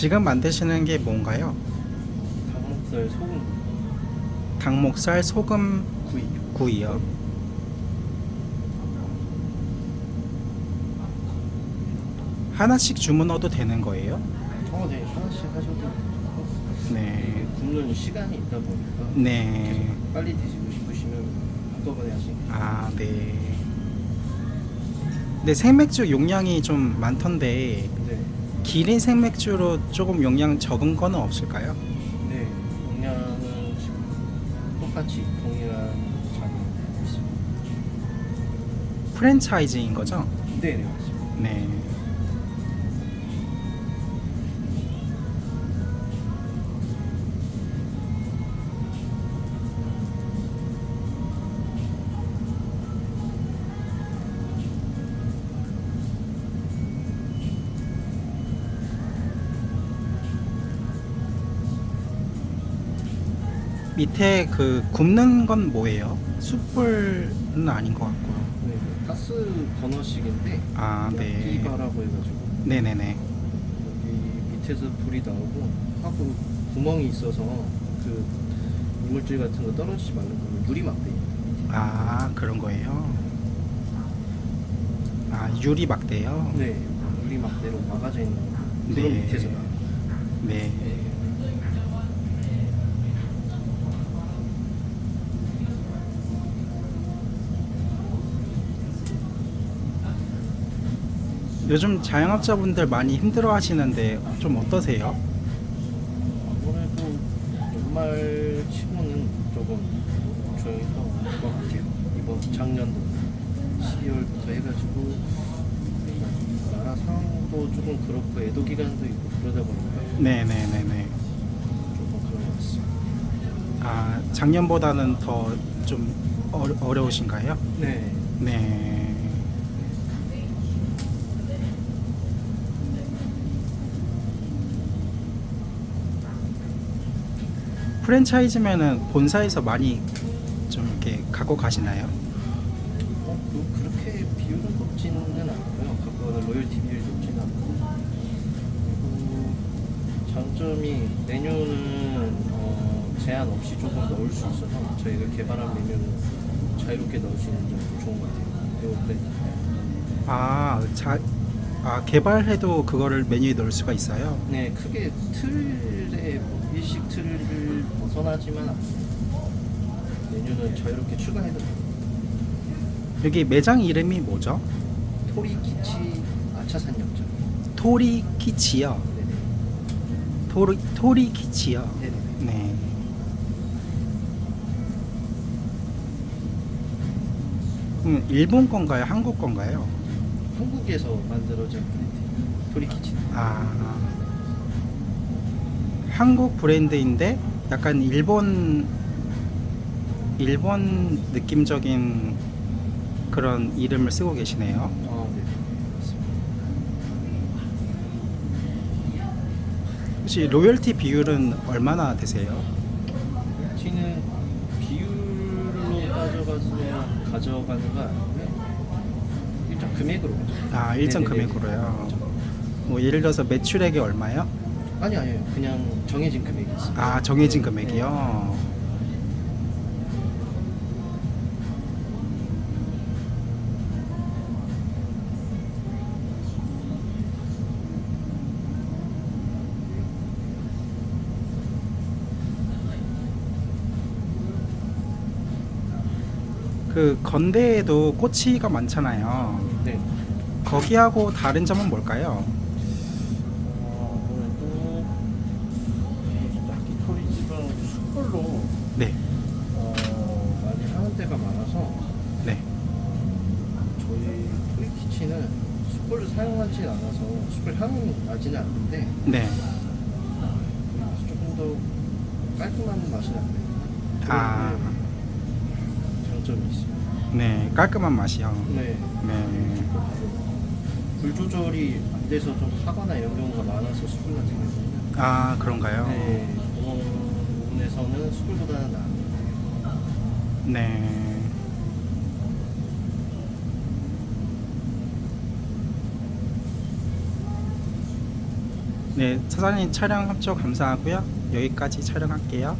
지금 만드시는 게 뭔가요? 닭목살 소금 닭목살 소금 구이. 구이요. 하나씩 주문해도 되는 거예요? 어, 네. 하나씩 하셔도 되고. 네. 이게 굽는 시간이 있다 보니까 네. 빨리 드시고 싶으시면 한꺼번에 하시는 게 아, 네. 근데 생맥주 용량이 좀 많던데 네. 기린 생맥주로 조금 용량 적은 거는 없을까요? 네. 용량은 지금 똑같이 동일한 장이 있습니다. 프랜차이즈인 거죠? 네, 네, 맞습니다. 네. 밑에 그 굽는 건 뭐예요? 숯불은 아닌 것 같고요. 네, 그 가스 버너식인데 아, 네. 야끼바라고 해가지고 네네네. 여기 밑에서 불이 나오고 하고 구멍이 있어서 그 이물질 같은 거 떨어지지 말라고 유리 막대 아 그런 거예요. 아 유리 막대요. 네 유리 막대로 막아져 있는 그런 네. 밑에서 나 네. 요즘 자영업자분들 많이 힘들어 하시는데 좀 어떠세요? 아무래도 연말 치고는 조금 조용히 한것 같아요 이번 작년도 12월부터 해가지고 나라 상황도 조금 그렇고 애도 기간도 있고 그러다 보니까 네네네네. 조금 그런 것 같습니다 아 작년보다는 더 좀 어려우신가요? 네 네. 프랜차이즈면은 본사에서 많이 좀 이렇게 갖고 가시나요? 어, 그, 그렇게 비율은 높지는 않고요. 그거는 로열티 비율이 높지는 않고. 그리고 장점이 메뉴는 어, 제한 없이 조금 넣을 수 있어서 저희가 개발한 메뉴는 자유롭게 넣을 수 있는 점이 좋은 것 같아요. 아, 자, 아 개발해도 그거를 메뉴에 넣을 수가 있어요. 네 크게 틀에 뭐 일식 틀을 벗어나지만. 메뉴는 자유롭게 추가해도 돼요. 여기 매장 이름이 뭐죠? 토리키치 아차산역점. 토리키치요. 네네. 토리 토리키치요. 네네. 네. 그럼 일본 건가요? 한국 건가요? 한국에서 만들어진 브랜드 토리키치 아 한국 브랜드인데 약간 일본 일본 느낌적인 그런 이름을 쓰고 계시네요. 아, 네. 혹시 로열티 비율은 얼마나 되세요? 티는 비율로 따져가지고 가져가는 거 아니고요. 일단 금액으로. 아 일정 네네네. 금액으로요. 뭐 예를 들어서 매출액이 얼마요? 아니 아니요. 그냥 정해진 금액이 있습니다. 아 정해진 금액이요. 그 건대에도 꼬치가 많잖아요. 네. 거기하고 다른 점은 뭘까요? 어, 아무래도 야키토리집은 숯불로 네, 어, 많이 하는 데가 많아서 네. 저희 토리키치는 숯불을 사용하지 않아서 숯불 향이 나지는 않는데 네. 조금 더 깔끔한 맛이 나요. 아. 장점이 있습니다. 네, 깔끔한 맛이요. 네. 네. 불 조절이 안 돼서 좀 타거나 이런 경우가 많아서 숯불 같은 경우는 아, 그런가요? 네, 그런 부분에서는 숯불보다는 나아요. 네. 네, 사장님 촬영 협조 감사하고요. 여기까지 촬영할게요.